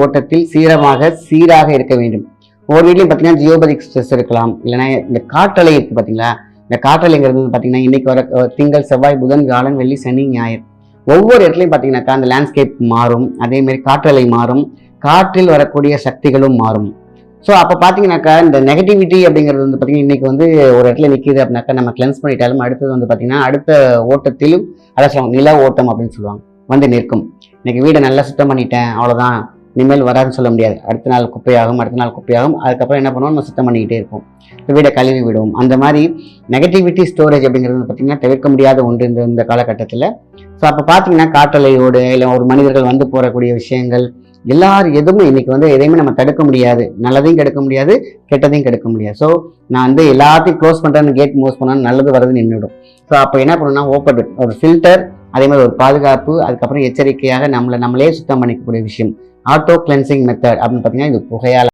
ஓட்டத்தில் சீரமாக சீராக இருக்க வேண்டும். ஒவ்வொரு வீட்லையும் பார்த்தீங்கன்னா ஜியோபதிக் ஸ்ட்ரெஸ் இருக்கலாம். இல்லைன்னா இந்த காற்றலை இருக்கு பார்த்தீங்களா இந்த காற்றலைங்கிறது வந்து பார்த்தீங்கன்னா இன்னைக்கு வர திங்கள் செவ்வாய் புதன் காலன் வெள்ளி சனி ஞாயிறு. ஒவ்வொரு இடத்துலையும் பார்த்தீங்கன்னாக்கா அந்த லேண்ட்ஸ்கேப் மாறும். அதே மாதிரி காற்றலை மாறும். காற்றில் வரக்கூடிய சக்திகளும் மாறும். ஸோ அப்போ பார்த்தீங்கன்னாக்கா இந்த நெகட்டிவிட்டி அப்படிங்கிறது வந்து பார்த்தீங்கன்னா இன்னைக்கு வந்து ஒரு இடத்துல நிற்கிது அப்படின்னாக்கா நம்ம கிளென்ஸ் பண்ணிட்டாலும் அடுத்தது வந்து பார்த்தீங்கன்னா அடுத்த ஓட்டத்திலும் அதான் சொல்லுவாங்க நில ஓட்டம் அப்படின்னு சொல்லுவாங்க. வந்து நிற்கும். இன்னைக்கு வீடை நல்லா சுத்தம் பண்ணிட்டேன் அவ்வளோதான் இனிமேல் வராதுன்னு சொல்ல முடியாது. அடுத்த நாள் குப்பையாகும் அடுத்த நாள் குப்பையாகும். அதுக்கப்புறம் என்ன பண்ணுவோம்? நம்ம சுத்தம் பண்ணிக்கிட்டே இருப்போம். இப்ப வீடை கழுவி விடுவோம். அந்த மாதிரி நெகட்டிவிட்டி ஸ்டோரேஜ் அப்படிங்கிறது பார்த்திங்கன்னா பார்த்தீங்கன்னா தவிர்க்க முடியாத ஒன்று இந்த இந்த காலகட்டத்தில். ஸோ அப்போ பார்த்தீங்கன்னா காற்றலையோடு இல்லை ஒரு மனிதர்கள் வந்து போகக்கூடிய விஷயங்கள் எல்லாரும் எதுவுமே இன்னைக்கு வந்து எதையுமே நம்ம தடுக்க முடியாது. நல்லதையும் கெடுக்க முடியாது கெட்டதையும் கெடுக்க முடியாது. ஸோ நான் வந்து எல்லாத்தையும் க்ளோஸ் பண்ணுறேன்னு கேட் க்ளோஸ் பண்ணால் நல்லது வரது நின்றுடும் ஸோ அப்போ என்ன பண்ணணும்னா ஓப்பன் ஒரு ஃபில்டர் அதே மாதிரி ஒரு பாதுகாப்பு அதுக்கப்புறம் எச்சரிக்கையாக நம்மளை நம்மளே சுத்தம் பண்ணிக்கக்கூடிய விஷயம். ஆட்டோ கிளென்சிங் மெத்தட் அப்படின்னு பார்த்தீங்கன்னா இது புகையால்